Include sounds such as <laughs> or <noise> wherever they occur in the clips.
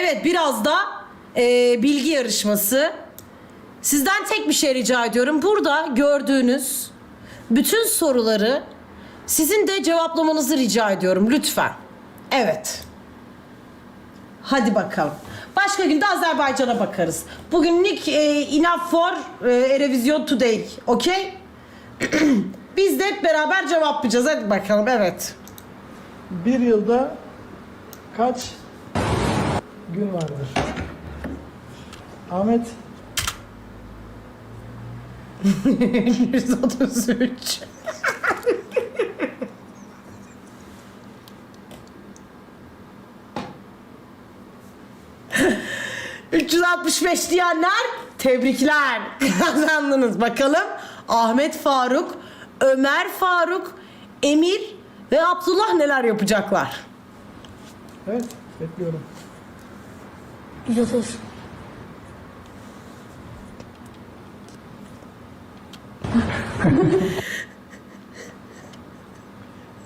Evet biraz da e, bilgi yarışması. Sizden tek bir şey rica ediyorum. Burada gördüğünüz bütün soruları sizin de cevaplamanızı rica ediyorum lütfen. Evet. Hadi bakalım. Başka günde Azerbaycan'a bakarız. Bugünlük e, enough for e, Eurovision Today. Okey? <clears throat> Biz de hep beraber cevaplayacağız. Hadi bakalım. Evet. Bir yılda kaç gün vardır? Ahmet <laughs> 133. 365 diyenler tebrikler. <laughs> Kazandınız. Bakalım Ahmet Faruk, Ömer Faruk, Emir ve Abdullah neler yapacaklar? evet bekliyorum. 130.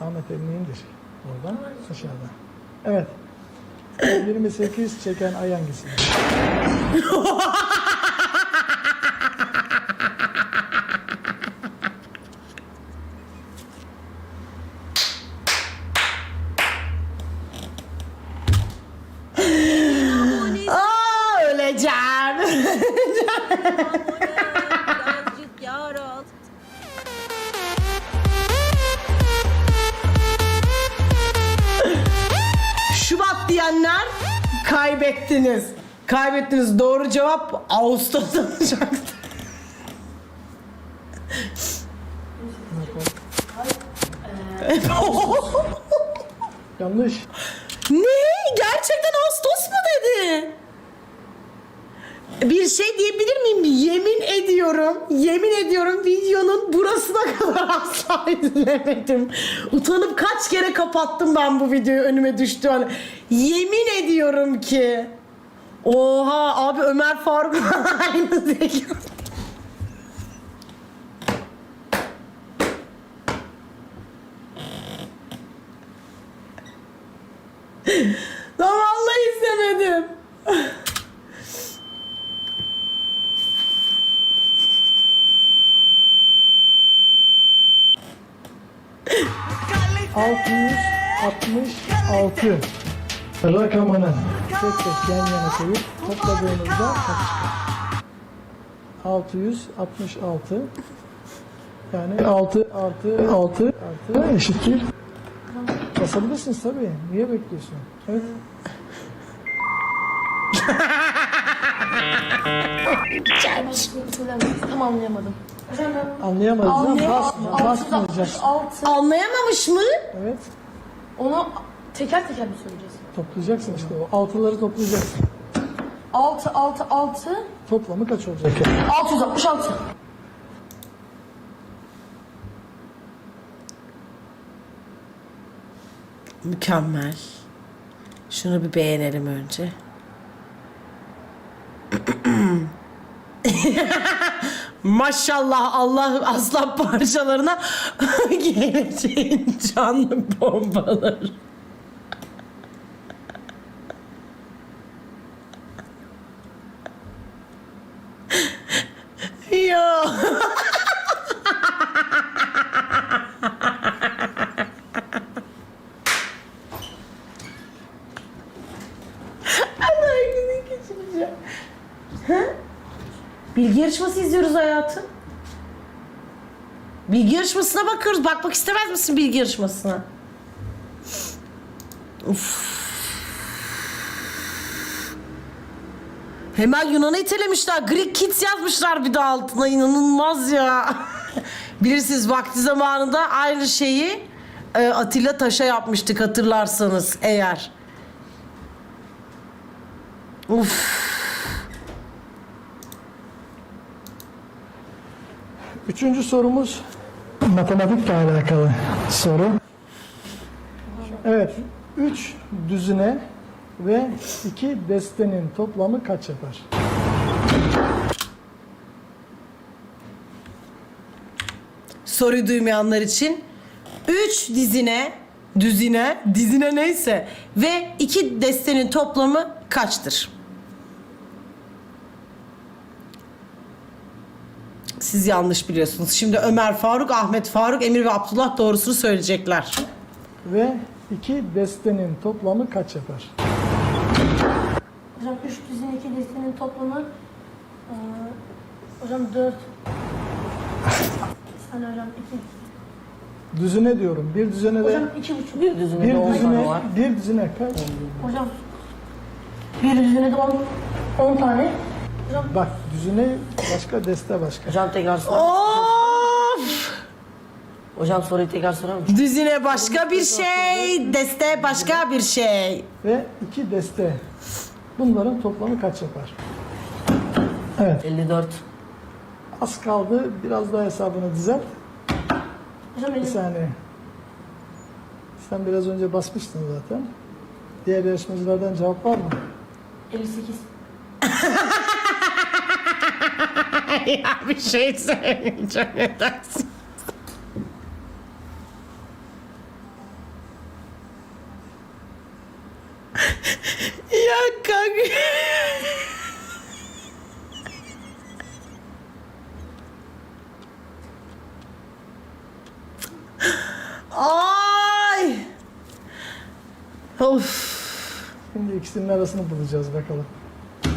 Ahmet elini indir. Oradan aşağıdan. Evet. 28 çeken ay hangisi? <laughs> Aa öleceğim. Birazcık. <laughs> Şubat diyenler kaybettiniz. Kaybettiniz. Doğru cevap Ağustos olacaktı. Yanlış. ne? Gerçekten Ağustos mu dedi? Bir şey diyebilir miyim? Yemin ediyorum, yemin ediyorum videonun burasına <laughs> kadar asla izlemedim. Utanıp kaç kere kapattım ben bu videoyu önüme düştü. Hani yemin ediyorum ki. Oha abi Ömer Faruk <laughs> aynı zeka. Lan vallahi izlemedim. ...666 rakamını tek tek yan yana koyup çıkar? 666 yani 6 artı 6 artı eşittir. Basabilirsiniz tabii. Niye bekliyorsun? Evet. <laughs> Tam anlayamadım. Anlayamadınız ama bas, basmayacaksın. 666. Anlayamamış mı? Evet. Onu teker teker mi söyleyeceğiz? Toplayacaksın işte o altıları toplayacaksın. 6 6 6 Toplamı kaç olacak yani? 666. Mükemmel. Şunu bir beğenelim önce. <clears throat> <laughs> Maşallah Allah aslan parçalarına <laughs> geleceğin canlı bombaları. ya. Herkesin geçireceğim. Ha? Bilgi yarışması izliyoruz hayatım. Bilgi yarışmasına bakıyoruz. Bakmak istemez misin bilgi yarışmasına? Uf. Hemen Yunan'ı itelemişler. Greek Kids yazmışlar bir de altına. İnanılmaz ya. <laughs> Bilirsiniz vakti zamanında aynı şeyi e, Atilla Taş'a yapmıştık hatırlarsanız eğer. Uf. Üçüncü sorumuz matematikle alakalı soru. Evet. Üç düzine ve iki destenin toplamı kaç yapar? Soruyu duymayanlar için 3 dizine, düzine, dizine neyse ve iki destenin toplamı kaçtır? Siz yanlış biliyorsunuz. Şimdi Ömer Faruk, Ahmet Faruk, Emir ve Abdullah doğrusunu söyleyecekler. Ve iki destenin toplamı kaç yapar? Hocam 3 düzine 2 destenin toplamı eee, hocam 4 <laughs> Sen hocam 2 Düzine diyorum. Bir düzene de Hocam 2,5 Bir düzine bir de 10 tane düzine var. bir düzine kaç? Hocam bir düzine de 10 10 tane Hocam Bak düzine başka deste başka. Hocam tekrar sor. Of! Hocam soruyu tekrar sorar mısın? Düzine başka bir şey, deste başka bir şey. Ve iki deste. Bunların toplamı kaç yapar? Evet. 54. Az kaldı. Biraz daha hesabını düzelt. hocam Bir 50 saniye. Sen biraz önce basmıştın zaten. Diğer yarışmacılardan cevap var mı? 58 <laughs> ya bir şey söyleyeceğim ne dersin? ya kanka. Ay. Of. Şimdi ikisinin arasını bulacağız bakalım.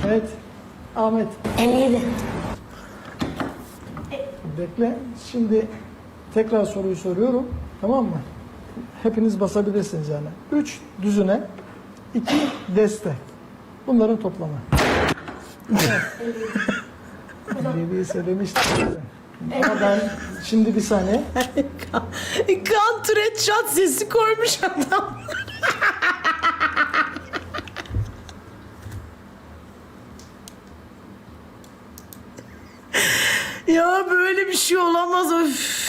Evet. Ahmet 57 bekle. Şimdi tekrar soruyu soruyorum. Tamam mı? Hepiniz basabilirsiniz yani. 3 düzüne, 2 deste. Bunların toplamı. 57'yi söylemiştim. Ama ben şimdi bir saniye. Kan türet şat sesi koymuş adam. Ya böyle bir şey olamaz. Öf.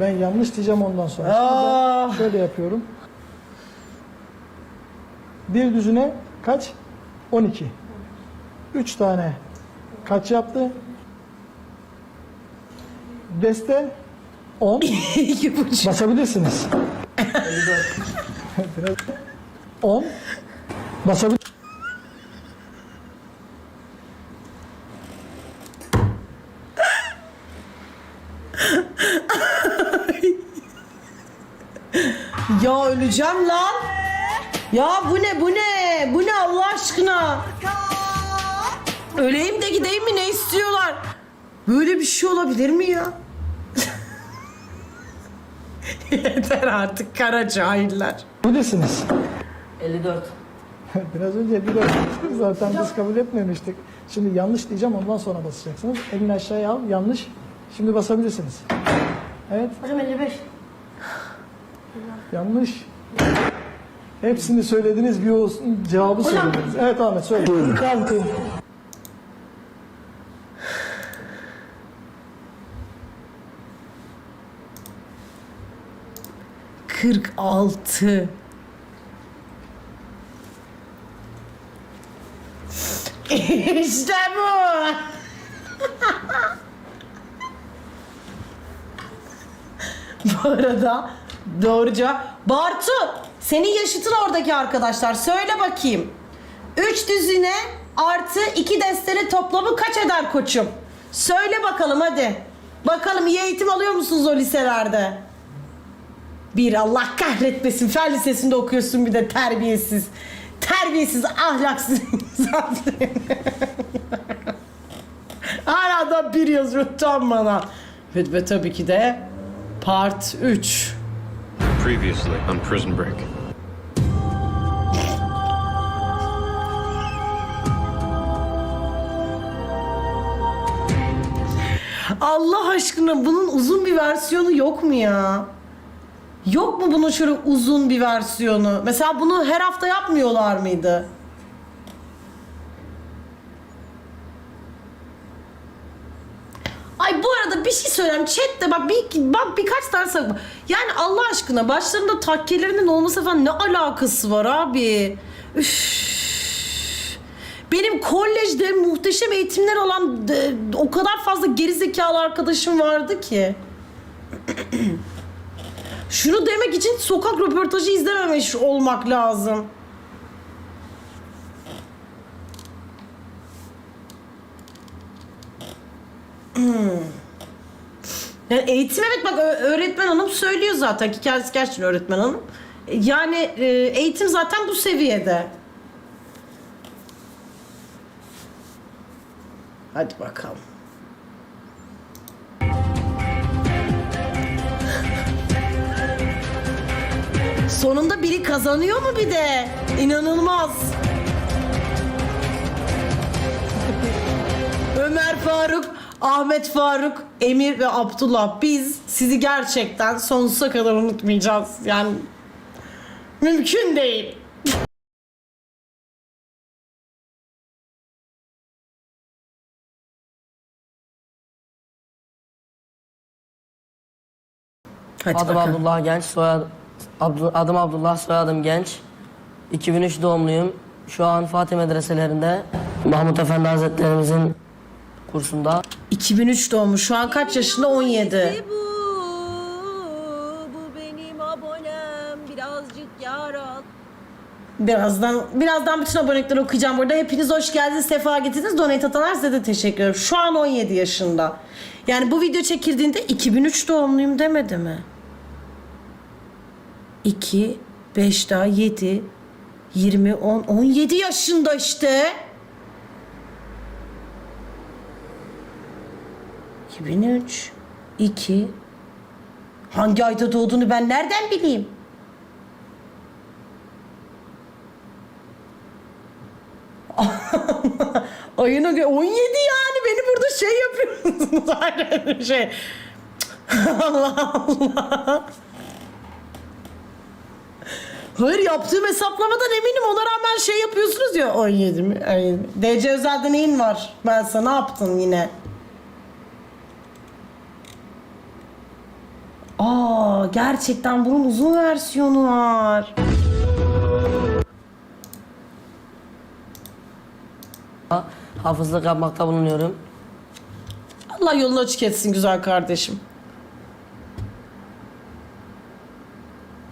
Ben yanlış diyeceğim ondan sonra. Şimdi Aa. ben şöyle yapıyorum. Bir düzüne kaç? 12. 3 tane kaç yaptı? Deste 10. <laughs> İki buçuk. Basabilirsiniz. <laughs> Biraz 10. Basabilir. Ya öleceğim lan. Ya bu ne bu ne? Bu ne Allah aşkına? Öleyim de gideyim mi ne istiyorlar? Böyle bir şey olabilir mi ya? <laughs> Yeter artık kara cahiller. Basabilirsiniz. 54. <laughs> Biraz önce bir basmıştık zaten biz kabul etmemiştik. Şimdi yanlış diyeceğim ondan sonra basacaksınız. Elini aşağıya al. Yanlış. Şimdi basabilirsiniz. Evet. Hocam 55 Yanlış. Hepsini söylediniz bir o cevabı söylediniz. Evet Ahmet söyle. Kalkın. Kırk altı. <laughs> işte bu. <laughs> bu arada doğruca Bartu senin yaşıtın oradaki arkadaşlar söyle bakayım. Üç düzine artı iki destenin toplamı kaç eder koçum? Söyle bakalım hadi. Bakalım iyi eğitim alıyor musunuz o liselerde? Bir Allah kahretmesin. Fen lisesinde okuyorsun bir de terbiyesiz. Terbiyesiz, ahlaksız insan. <laughs> Hala da bir yazıyor tam bana. Ve, ve tabii ki de part 3. Previously on Prison Break. Allah aşkına bunun uzun bir versiyonu yok mu ya? Yok mu bunun şöyle uzun bir versiyonu? Mesela bunu her hafta yapmıyorlar mıydı? dönem chatte bak bir bak birkaç tane sak- yani Allah aşkına başlarında takkelerinin olması falan ne alakası var abi? Üff. Benim kolejde muhteşem eğitimler alan e, o kadar fazla gerizekalı arkadaşım vardı ki. <clears throat> Şunu demek için sokak röportajı izlememiş olmak lazım. Hmm. <clears throat> Yani eğitim evet bak öğretmen hanım söylüyor zaten ki kendisi gerçekten öğretmen hanım. Yani e, eğitim zaten bu seviyede. Hadi bakalım. Sonunda biri kazanıyor mu bir de? İnanılmaz. Ömer Faruk, Ahmet Faruk, Emir ve Abdullah biz sizi gerçekten sonsuza kadar unutmayacağız. Yani mümkün değil. Hadi Adım bakalım. Abdullah Genç, soyad, Abdu- adım Abdullah, soyadım Genç. 2003 doğumluyum. Şu an Fatih medreselerinde Mahmut Efendi Hazretlerimizin kursunda. 2003 doğmuş. Şu an kaç yaşında? 17. Bu, bu benim abonem. Birazcık yarat. Birazdan birazdan bütün abonelikleri okuyacağım burada. Hepiniz hoş geldiniz, sefa getirdiniz. Donate atanlar size de teşekkür ederim. Şu an 17 yaşında. Yani bu video çekildiğinde 2003 doğumluyum demedi mi? 2, 5 daha 7, 20, 10, 17 yaşında işte. 2003, 2, hangi ayda doğduğunu ben nereden bileyim? <laughs> Ayına göre 17 yani beni burada şey yapıyorsunuz <laughs> bir şey. <laughs> Allah Allah. Hayır yaptığım hesaplamadan eminim ona rağmen şey yapıyorsunuz ya 17 mi? Ay, DC özelde neyin var? Ben sana ne yaptın yine? Aa gerçekten bunun uzun versiyonu var. Hafızlık yapmakta bulunuyorum. Allah yolunu açık etsin güzel kardeşim.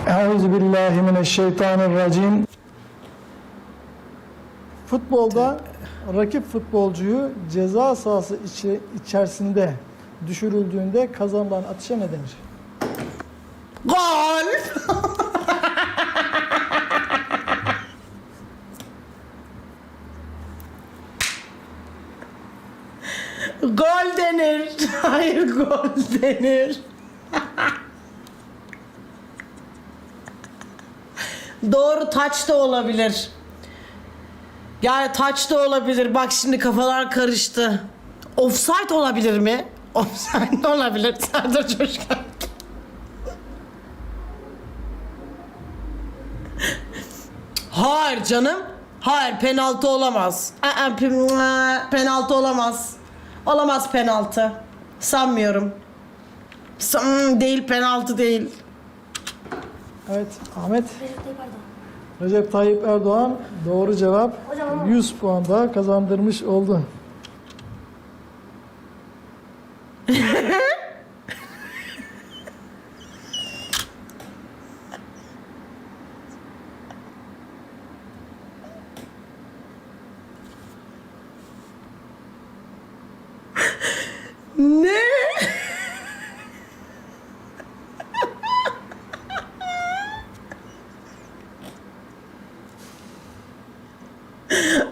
Euzubillahimineşşeytanirracim. Futbolda rakip futbolcuyu ceza sahası içi, içerisinde düşürüldüğünde kazanılan atışa ne denir? Gol! gol denir. <laughs> Hayır gol denir. Doğru taç da olabilir. Yani taç da olabilir. Bak şimdi kafalar karıştı. Offside olabilir mi? Offside <laughs> olabilir. Serdar Coşkan. Hayır canım. Hayır penaltı olamaz. Aa, penaltı olamaz. Olamaz penaltı. Sanmıyorum. San- değil penaltı değil. Evet Ahmet. Recep Tayyip Erdoğan. Doğru cevap. Hocam ama- 100 puan daha kazandırmış oldu. Ne?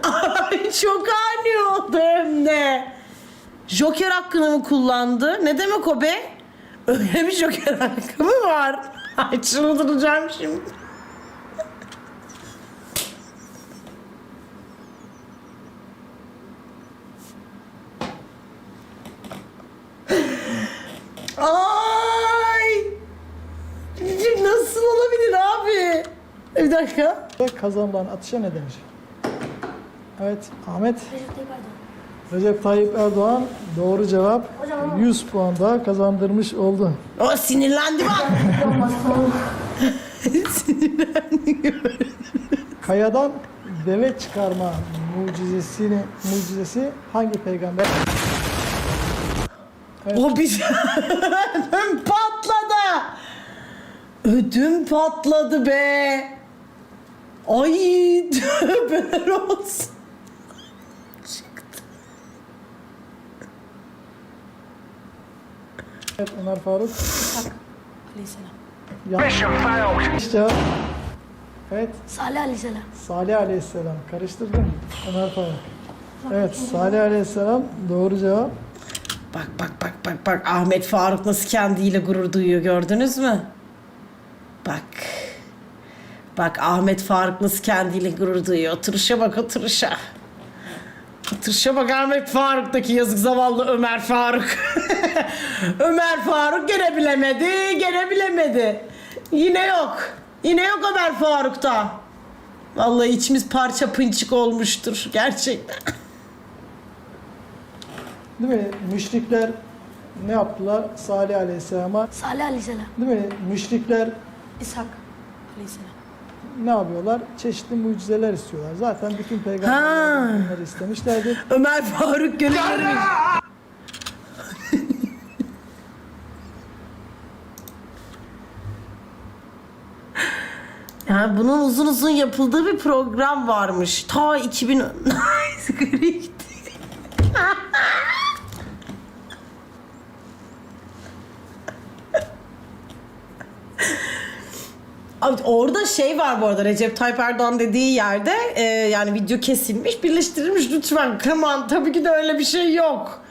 Ay çok ani oldu hem de. Joker hakkını mı kullandı? Ne demek o be? Öyle bir Joker hakkı mı var? <laughs> Ay çıldıracağım şimdi. <laughs> Ay! Nasıl olabilir abi? Bir dakika. Kazanılan atışa ne denir? Evet Ahmet. Recep Tayyip Erdoğan. Recep Tayyip Erdoğan doğru cevap. Hocam ama- 100 puan daha kazandırmış oldu. O sinirlendi bak. <laughs> Sinirlendi. Kayadan deve çıkarma mucizesini mucizesi hangi peygamber? O bir <laughs> ödüm patladı. Ödüm patladı be. Ay tövbeler olsun. Evet Ömer Faruk. Aleyhisselam. Yanlış cevap. Evet Salih Aleyhisselam. Salih Aleyhisselam. Karıştırdın. Ömer Faruk. Evet Salih Aleyhisselam doğru cevap. Bak bak bak bak bak Ahmet Faruk nasıl kendiyle gurur duyuyor gördünüz mü? Bak. Bak Ahmet Faruk nasıl kendiyle gurur duyuyor. Oturuşa bak oturuşa. Oturuşa bak Ahmet Faruk'taki yazık zavallı Ömer Faruk. <laughs> Ömer Faruk gene bilemedi, gene bilemedi. Yine yok. Yine yok Ömer Faruk'ta. Vallahi içimiz parça pınçık olmuştur gerçekten. <laughs> Değil mi? Müşrikler ne yaptılar? Salih Aleyhisselam'a. Salih Aleyhisselam. Değil mi? Müşrikler İshak Aleyhisselam. Ne yapıyorlar? Çeşitli mucizeler istiyorlar. Zaten bütün peygamberler bunları istemişlerdi. Ömer Faruk gönülleri <laughs> Yani bunun uzun uzun yapıldığı bir program varmış. Ta 2000 <laughs> <laughs> orada şey var bu arada Recep Tayyip Erdoğan dediği yerde e, yani video kesilmiş birleştirilmiş lütfen come on tabii ki de öyle bir şey yok.